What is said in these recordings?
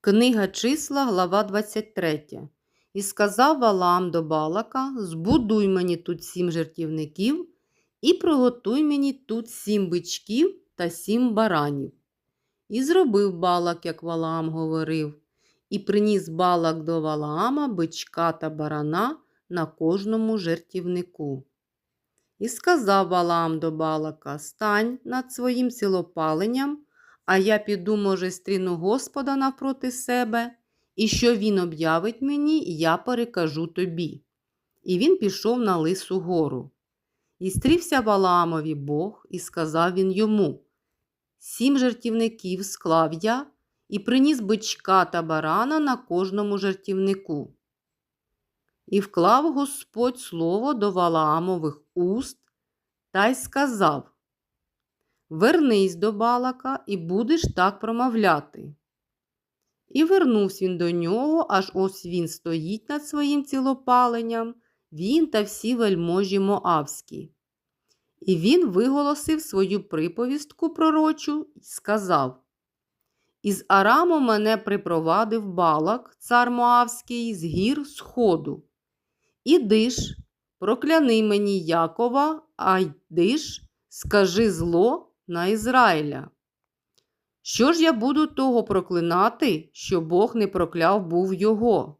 Книга числа, глава 23. І сказав Валаам до Балака: Збудуй мені тут сім жертівників, і приготуй мені тут сім бичків та сім баранів. І зробив Балак, як Валаам говорив, і приніс Балак до Валаама бичка та барана на кожному жертівнику. І сказав Валаам до Балака: Стань над своїм цілопаленням, а я піду, може, стріну Господа навпроти себе, і що він об'явить мені, я перекажу тобі. І він пішов на лису гору. І стрівся Валаамові Бог, і сказав він йому: Сім жертівників склав я і приніс бичка та барана на кожному жертівнику. І вклав Господь слово до Валаамових уст та й сказав: Вернись до Балака і будеш так промовляти. І вернувся він до нього, аж ось він стоїть над своїм цілопаленням, він та всі вельможі Моавські. І він виголосив свою приповістку пророчу і сказав: Із Араму мене припровадив Балак, цар Моавський, з гір сходу. Іди ж, прокляни мені Якова, а йди ж, скажи зло на Ізраїля. Що ж я буду того проклинати, що Бог не прокляв був його?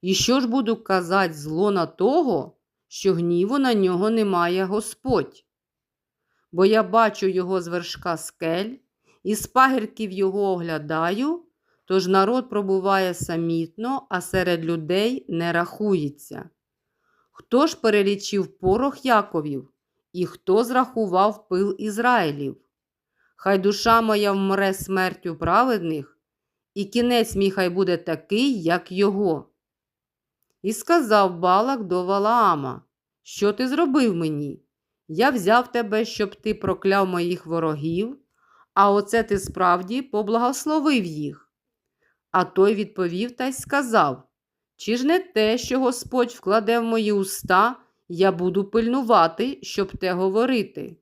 І що ж буду казати зло на того, що гніву на нього немає Господь? Бо я бачу його з вершка скель, і з пагірків його оглядаю, тож народ пробуває самітно, а серед людей не рахується. Хто ж перелічив порох Яковів, і хто зрахував пил Ізраїлів? Хай душа моя вмре смертю праведних, і кінець мій хай буде такий, як його. І сказав Балак до Валаама, що ти зробив мені? Я взяв тебе, щоб ти прокляв моїх ворогів, а оце ти справді поблагословив їх. А той відповів та й сказав: Чи ж не те, що Господь вкладе в мої уста, я буду пильнувати, щоб те говорити?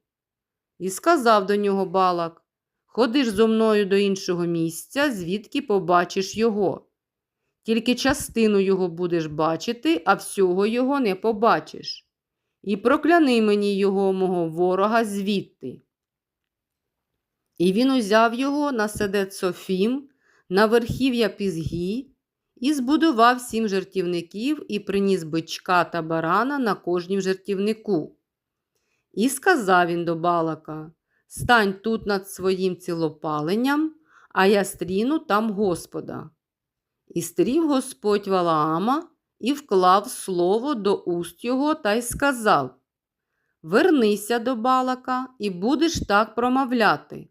І сказав до нього Балак: Ходиш зо мною до іншого місця, звідки побачиш його. Тільки частину його будеш бачити, а всього його не побачиш. І прокляни мені його, мого ворога, звідти. І він узяв його на седет Софім, на верхів'я Пізгі, і збудував сім жертівників і приніс бичка та барана на кожнім жертівнику. І сказав він до Балака: Стань тут над своїм цілопаленням, а я стріну там Господа. І стрів Господь Валаама і вклав слово до уст його та й сказав: Вернися до Балака і будеш так промовляти.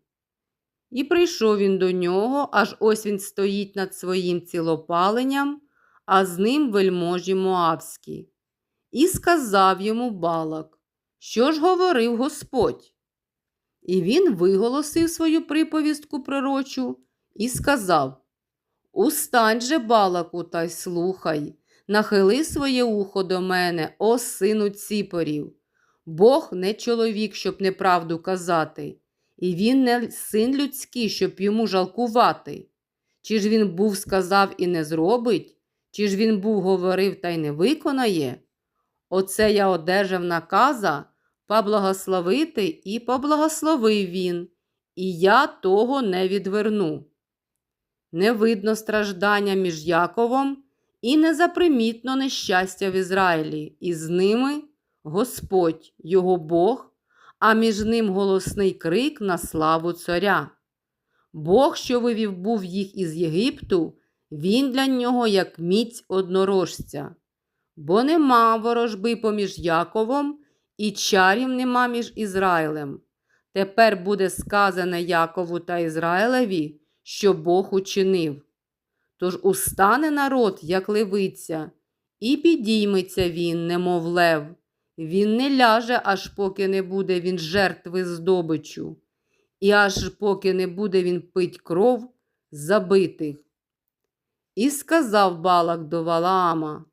І прийшов він до нього, аж ось він стоїть над своїм цілопаленням, а з ним вельможі Моавські. І сказав йому Балак, що ж говорив Господь? І він виголосив свою приповістку пророчу і сказав: Устань же, Балаку, та й слухай, нахили своє ухо до мене, о сину ціпорів. Бог не чоловік, щоб неправду казати, і він не син людський, щоб йому жалкувати. Чи ж він був сказав і не зробить, чи ж він був говорив та й не виконає? Оце я одержав наказа поблагословити і поблагословив він, і я того не відверну. Не видно страждання між Яковом і незапримітно нещастя в Ізраїлі, і з ними Господь, його Бог, а між ним голосний крик на славу царя. Бог, що вивів був їх із Єгипту, він для нього як міць однорожця, бо нема ворожби поміж Яковом і чарів нема між Ізраїлем. Тепер буде сказане Якову та Ізраїлеві, що Бог учинив. Тож устане народ, як левиця, і підійметься він, немов лев. Він не ляже, аж поки не буде він жертви здобичу, і аж поки не буде він пить кров забитих. І сказав Балак до Валаама: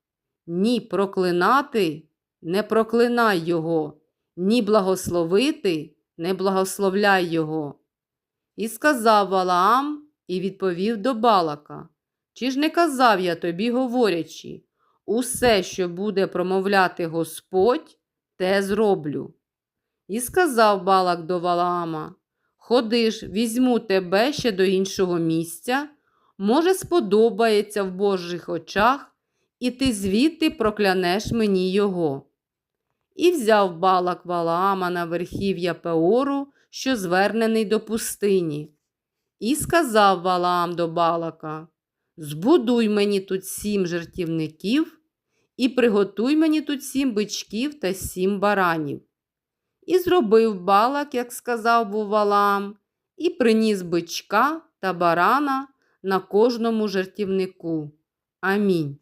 Ні проклинати не проклинай його, ні благословити, не благословляй його. І сказав Валаам і відповів до Балака. Чи ж не казав я тобі, говорячи, усе, що буде промовляти Господь, те зроблю. І сказав Балак до Валаама, Ходи ж, візьму тебе ще до іншого місця, може, сподобається в Божих очах, і ти звідти проклянеш мені його. І взяв Балак Валаама на верхів'я Пеору, що звернений до пустині. І сказав Валаам до Балака, Збудуй мені тут сім жертівників, і приготуй мені тут сім бичків та сім баранів. І зробив Балак, як сказав був і приніс бичка та барана на кожному жертівнику. Амінь.